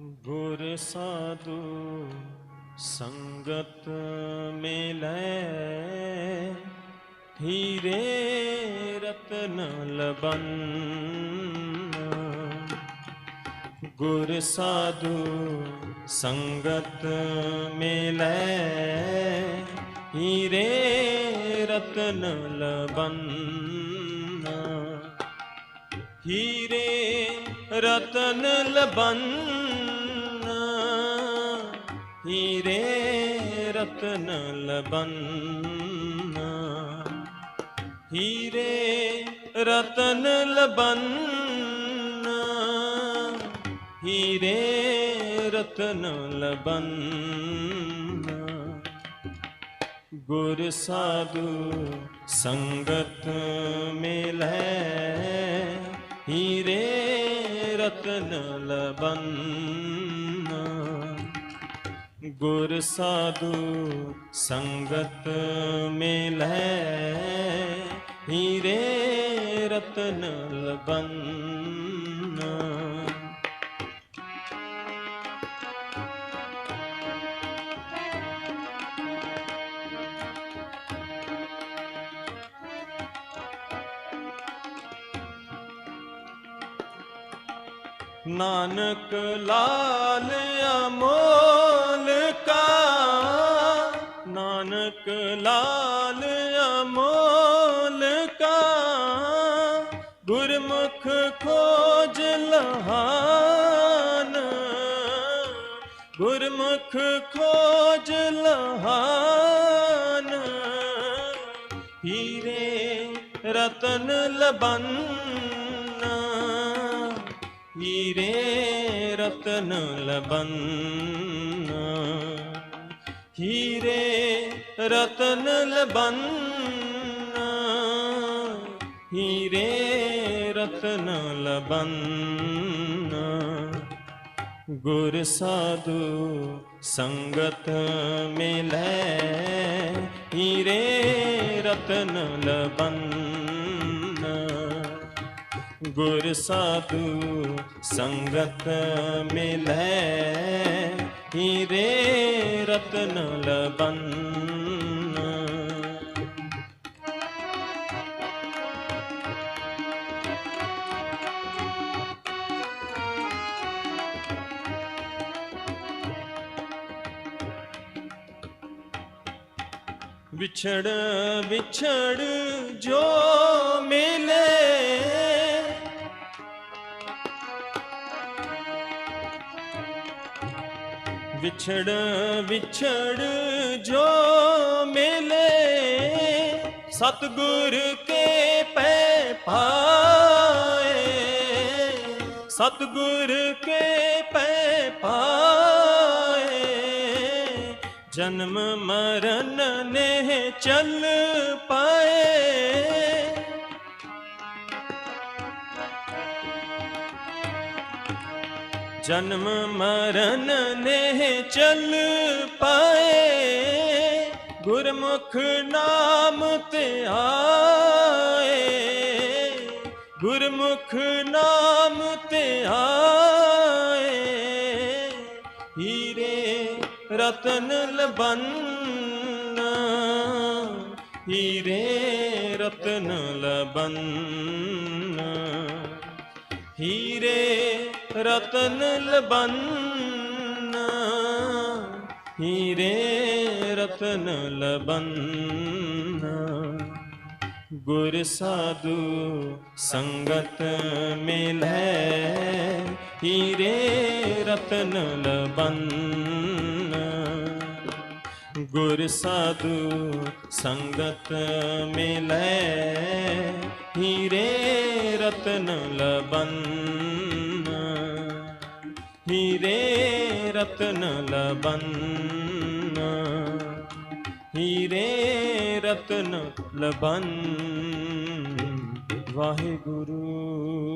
ਗੁਰ ਸਾਧੂ ਸੰਗਤ ਮਿਲੈ। ਹੀਰੇ ਰਤਨ ਲਬਨ। ਗੁਰ ਸਾਧੂ ਸੰਗਤ ਮਿਲੈ। ਹੀਰੇ ਰਤਨ ਲਬਨ। ਹੀਰੇ ਰਤਨ ਲਬਨ। ਹੀਰੇ ਰਤਨ ਲਬਨ। ਹੀਰੇ ਰਤਨ ਲਬਨ। ਹੀਰੇ ਰਤਨ ਲਬਨ। ਗੁਰ ਸਾਧੂ ਸੰਗਤ ਮਿਲੈ। ਹੀਰੇ ਰਤਨ ਲਬਨ। ਗੁਰ ਸਾਧੂ ਸੰਗਤ ਮਿਲੈ ਹੀਰੇ ਰਤਨ ਲਬਨ ਨਾਨਕ ਲਾਲ ਅਮੋਲ ਕਾ, ਨਾਨਕ ਲਾਲ ਅਮੋਲ ਕਾ, ਗੁਰਮੁਖ ਖੋਜ ਲਹਾਨ, ਗੁਰਮੁਖ ਖੋਜ ਲਹਾਨ। ਹੀਰੇ ਰਤਨ ਲਬਨ हीरे रतन लबन्ना हीरे रतन लबन्ना हीरे रतन लबन्ना गुर साधु संगत में ले हीरे रतन लबन्ना ਗੁਰ ਸਾਧੂ ਸੰਗਤ ਮਿਲੈ ਹੀਰੇ ਰਤਨ ਲਬਨ। ਵਿਛੜ ਵਿਛੜ ਜੋ ਮਿਲੇ ਵਿਛੜ ਵਿਛੜ ਜੋ ਮਿਲੇ, ਸਤਗੁਰ ਕੇ ਪੈ ਪਾਏ। ਸਤਗੁਰ ਕੇ ਪੈ ਪਾਏ। ਜਨਮ ਮਰਨ ਨੇ ਚੱਲ ਪਾ ਜਨਮ ਮਰਨ ਨੇ ਚੱਲ ਪਾਏ, ਗੁਰਮੁਖ ਨਾਮ ਤੇ ਆਏ। ਗੁਰਮੁਖ ਨਾਮ ਤੇ ਆਏ। ਹੀਰੇ ਰਤਨ ਲਬਨ, ਹੀਰੇ ਰਤਨ ਲਬਨ। ਹੀਰੇ ਰਤਨ ਲਬਨ, ਹੀਰੇ ਰਤਨ ਲਬਨ। ਗੁਰ ਸਾਧੂ ਸੰਗਤ ਮਿਲੈ, ਹੀਰੇ ਰਤਨ ਲਬਨ। ਗੁਰ ਸਾਧੂ ਸੰਗਤ ਮਿਲੈ, ਹੀਰੇ ਰਤਨ ਲਬਨ। ਹੀਰੇ ਰਤਨ ਲਬਨ ਹੀਰੇ ਰਤਨ ਲਬਨ ਵਾਹਿਗੁਰੂ